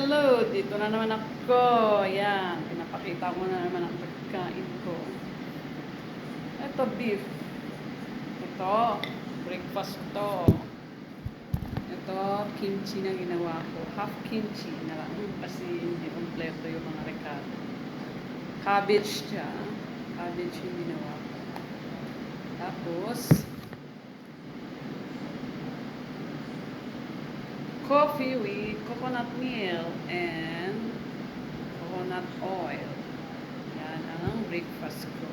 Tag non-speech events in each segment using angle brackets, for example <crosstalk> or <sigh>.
hello! Dito na naman ako. Yan, pinapakita ko na naman ang pagkain ko. Ito, beef. Ito, breakfast to. Ito, kimchi na ginawa ko. Half kimchi na lang kasi hindi kompleto yung mga recado. Cabbage siya. Cabbage yung ginawa ko. Tapos, coffee with coconut milk and coconut oil. Yan ang breakfast ko.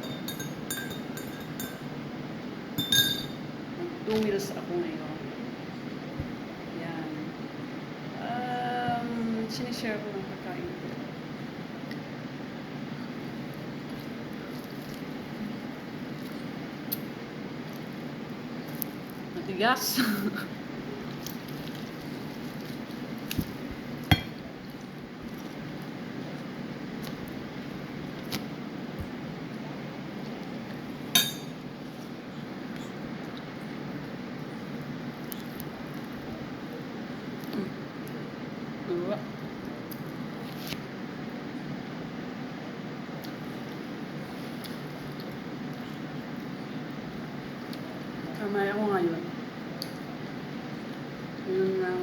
Mag two meals ako ngayon. Yan. Um, sinishare ko ng pagkain ko. Matigas. Uwa. <laughs> Kamay ako ngayon. Yun na.